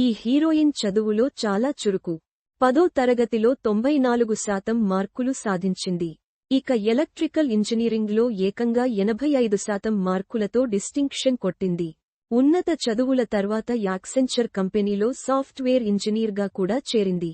ఈ హీరోయిన్ చదువులో చాలా చురుకు. పదో తరగతిలో తొంభై నాలుగు శాతం మార్కులు సాధించింది. ఇక ఎలక్ట్రికల్ ఇంజనీరింగ్లో ఏకంగా ఎనభై ఐదు శాతం మార్కులతో డిస్టింక్షన్ కొట్టింది. ఉన్నత చదువుల తర్వాత యాక్సెంచర్ కంపెనీలో సాఫ్ట్వేర్ ఇంజనీర్గా కూడా చేరింది.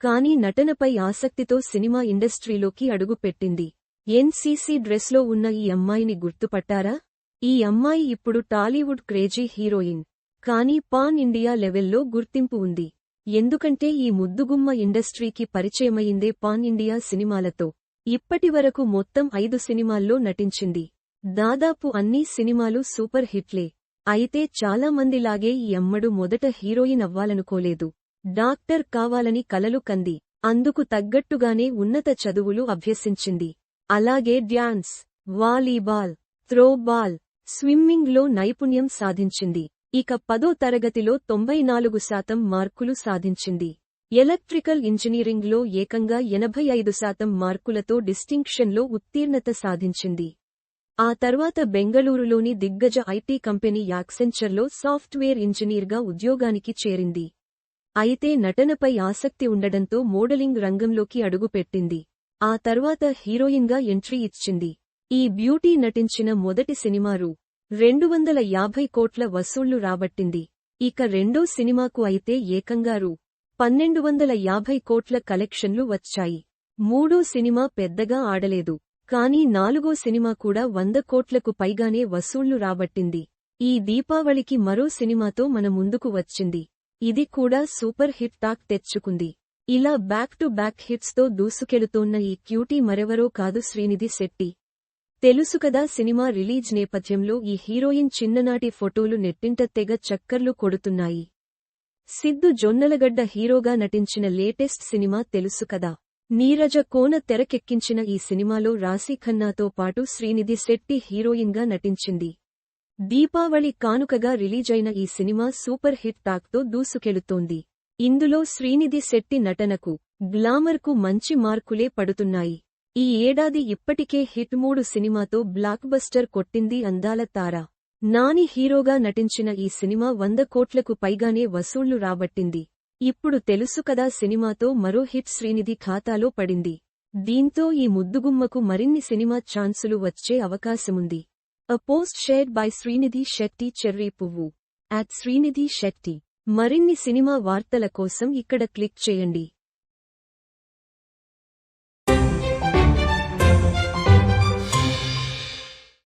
కానీ నటనపై ఆసక్తితో సినిమా ఇండస్ట్రీలోకి అడుగుపెట్టింది. ఎన్సీసీ డ్రెస్లో ఉన్న ఈ అమ్మాయిని గుర్తుపట్టారా? ఈ అమ్మాయి ఇప్పుడు టాలీవుడ్ క్రేజీ హీరోయిన్. కానీ పాన్ ఇండియా లెవెల్లో గుర్తింపు ఉంది. ఎందుకంటే ఈ ముద్దుగుమ్మ ఇండస్ట్రీకి పరిచయమయిందే పాన్ ఇండియా సినిమాలతో. ఇప్పటివరకు మొత్తం ఐదు సినిమాల్లో నటించింది. దాదాపు అన్ని సినిమాలు సూపర్ హిట్లే. అయితే చాలా మందిలాగే ఈ అమ్మడు మొదట హీరోయిన్ అవ్వాలనుకోలేదు. డాక్టర్ కావాలని కలలు కంది. అందుకు తగ్గట్టుగానే ఉన్నత చదువులు అభ్యసించింది. అలాగే డ్యాన్స్ వాలీబాల్ త్రోబాల్ స్విమ్మింగ్లో నైపుణ్యం సాధించింది. ఇక పదో తరగతిలో తొంభై నాలుగు శాతం మార్కులు సాధించింది. ఎలక్ట్రికల్ ఇంజనీరింగ్లో ఏకంగా ఎనభై ఐదు శాతం మార్కులతో డిస్టింక్షన్లో ఉత్తీర్ణత సాధించింది. ఆ తర్వాత బెంగళూరులోని దిగ్గజ ఐటీ కంపెనీ యాక్సెంచర్లో సాఫ్ట్వేర్ ఇంజనీర్గా ఉద్యోగానికి చేరింది. అయితే నటనపై ఆసక్తి ఉండడంతో మోడలింగ్ రంగంలోకి అడుగుపెట్టింది. ఆ తర్వాత హీరోయిన్గా ఎంట్రీ ఇచ్చింది. ఈ బ్యూటీ నటించిన మొదటి సినిమా రూ. రెండు వందల యాభై కోట్ల వసూళ్ళు రాబట్టింది. ఇక రెండో సినిమాకు అయితే ఏకంగా రూ పన్నెండు వందల యాభై కోట్ల కలెక్షన్లు వచ్చాయి. మూడో సినిమా పెద్దగా ఆడలేదు. కానీ నాలుగో సినిమా కూడా వంద కోట్లకు పైగానే వసూళ్ళు రాబట్టింది. ఈ దీపావళికి మరో సినిమాతో మన ముందుకు వచ్చింది. ఇది కూడా సూపర్ హిట్ టాక్ తెచ్చుకుంది. ఇలా బ్యాక్ టు బ్యాక్ హిట్స్తో దూసుకెళుతోన్న ఈ క్యూటీ మరెవరో కాదు శ్రీనిధి శెట్టి. తెలుసు కదా సినిమా రిలీజ్ నేపథ్యంలో ఈ హీరోయిన్ చిన్ననాటి ఫోటోలు నెట్టింట తెగ చక్కర్లు కొడుతున్నాయి. సిద్ధు జొన్నలగడ్డ హీరోగా నటించిన లేటెస్ట్ సినిమా తెలుసు కదా. నీరజ కోన తెరకెక్కించిన ఈ సినిమాలో రాశీ ఖన్నాతో పాటు శ్రీనిధి శెట్టి హీరోయిన్గా నటించింది. దీపావళి కానుకగా రిలీజైన ఈ సినిమా సూపర్ హిట్ టాక్తో దూసుకెళుతోంది. ఇందులో శ్రీనిధి శెట్టి నటనకు గ్లామర్కు మంచి మార్కులే పడుతున్నాయి. ఈ ఏడాది ఇప్పటికే హిట్ మూడు సినిమాతో బ్లాక్ బస్టర్ కొట్టింది అందాల తార. నాని హీరోగా నటించిన ఈ సినిమా వంద కోట్లకు పైగానే వసూళ్ళు రాబట్టింది. ఇప్పుడు తెలుసు కదా సినిమాతో మరో హిట్ శ్రీనిధి ఖాతాలో పడింది. దీంతో ఈ ముద్దుగుమ్మకు మరిన్ని సినిమా ఛాన్సులు వచ్చే అవకాశముంది. A post shared by Srinidhi Shetty cherry పువ్వు అట్ శ్రీనిధి శెట్టి మరిన్ని సినిమా వార్తల కోసం ఇక్కడ క్లిక్ చేయండి.